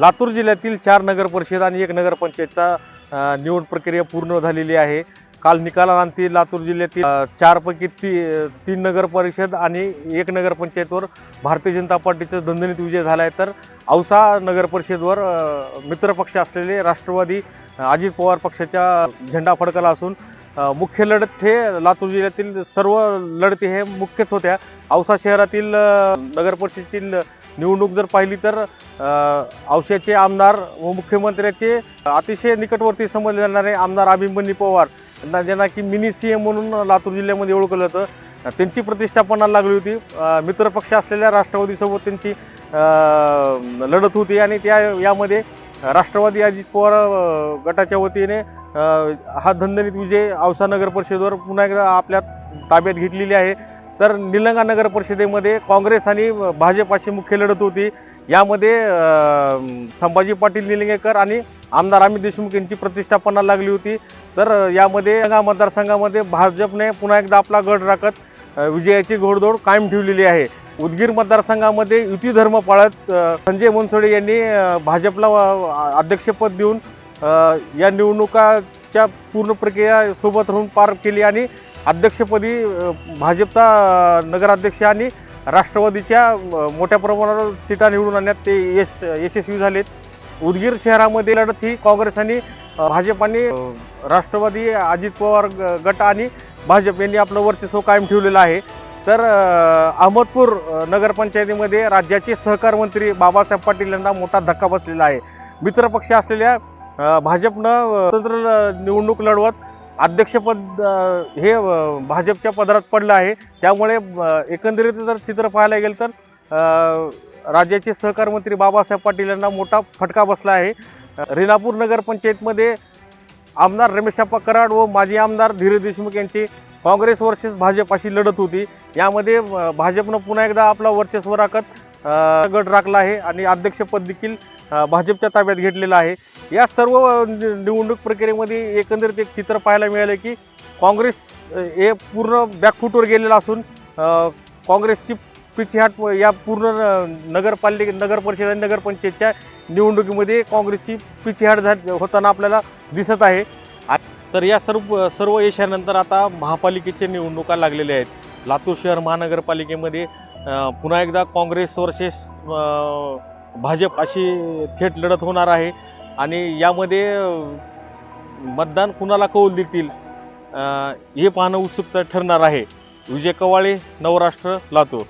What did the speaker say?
लातूर जिल्ह्यातील चार नगर परिषद आणि एक नगरपंचायतचा निवड प्रक्रिया पूर्ण झालेली आहे. काल निकालानंतर लातूर जिल्ह्यातील चारपैकी ती तीन नगर परिषद आणि एक नगरपंचायतवर भारतीय जनता पार्टीचा दणदणीत विजय झाला आहे तर औसा नगर परिषदवर मित्रपक्ष असलेले राष्ट्रवादी अजित पवार पक्षाच्या झेंडा फडकला असून मुख्य लढत हे लातूर जिल्ह्यातील सर्व लढती हे मुख्यच होत्या. औसा शहरातील अ, नगर परिषदेतील निवडणूक जर पाहिली तर अ, औशाचे आमदार व मुख्यमंत्र्याचे अतिशय निकटवर्ती समजले जाणारे आमदार अभिमन्यू पवार यांना ज्यांना की मिनी सी एम म्हणून लातूर जिल्ह्यामध्ये ओळखलं जातं. त्यांची प्रतिष्ठापना लागली होती. मित्रपक्ष असलेल्या राष्ट्रवादीसोबत त्यांची लढत होती आणि त्या यामध्ये राष्ट्रवादी अजित पवार गटाच्या वतीने हा धंदनीत विजय औसा नगर परिषदेवर पुन्हा एकदा आपल्या ताब्यात घेतलेली आहे. तर निलंगा नगर परिषदेमध्ये काँग्रेस आणि भाजप अशी मुख्य लढत होती. यामध्ये संभाजी पाटील निलंगेकर आणि आमदार अमित देशमुख यांची प्रतिष्ठापना लागली होती. तर यामध्ये मतदारसंघामध्ये भाजपने पुन्हा एकदा आपला गड राखत विजयाची घोडदौड कायम ठेवलेली आहे. उदगीर मतदारसंघामध्ये युती धर्म पाळत संजय बनसोडे यांनी भाजपला अध्यक्षपद देऊन या निवडणुकाच्या पूर्ण प्रक्रिया सोबत राहून पार केली आणि अध्यक्षपदी भाजपचा नगराध्यक्ष आणि राष्ट्रवादीच्या मोठ्या प्रमाणावर सीटा निवडून आणण्यात ते यश यशस्वी झालेत. उदगीर शहरामध्ये लढत ही काँग्रेस आणि भाजप आणि राष्ट्रवादी अजित पवार गट आणि भाजप यांनी आपलं वर्चस्व कायम ठेवलेलं आहे. तर अहमदपूर नगरपंचायतीमध्ये राज्याचे सहकार मंत्री बाबासाहेब पाटील यांना मोठा धक्का बसलेला आहे. मित्रपक्ष असलेल्या भाजपनं स्वतंत्र निवडणूक लढवत अध्यक्षपद हे भाजपच्या पदरात पडलं आहे. त्यामुळे एकंदरीत जर चित्र पाहायला गेलं तर राज्याचे सहकार मंत्री बाबासाहेब पाटील यांना मोठा फटका बसला आहे. अ, रेणापूर नगरपंचायतमध्ये आमदार रमेशप्पा कराड व माजी आमदार धीरज देशमुख यांची काँग्रेस वर्सेस भाजप अशी लढत होती. यामध्ये भाजपनं पुन्हा एकदा आपला वर्चस्व राखत गट राखला आहे आणि अध्यक्षपद देखील भाजपच्या ताब्यात घेतलेलं आहे. या सर्व निवडणूक प्रक्रियेमध्ये एकंदरीत एक चित्र पाहायला मिळालं की काँग्रेस हे पूर्ण बॅकफूटवर गेलेलं असून काँग्रेसची पिछेहाट या पूर्ण नगरपालिके नगर परिषद आणि नगरपंचायतच्या निवडणुकीमध्ये काँग्रेसची पिछेहाट झा होताना आपल्याला दिसत आहे. आ- तर या सर्व सर्व यशानंतर आता महापालिकेच्या निवडणुका लागलेल्या आहेत. लातूर शहर महानगरपालिकेमध्ये पुन्हा एकदा काँग्रेस वर्सेस भाजप अशी थेट लढत होणार आहे. आणि यामध्ये मतदान कुणाला कौल देतील हे पाहणं उत्सुकता ठरणार आहे. विजय कवाळे नवराष्ट्र लातूर.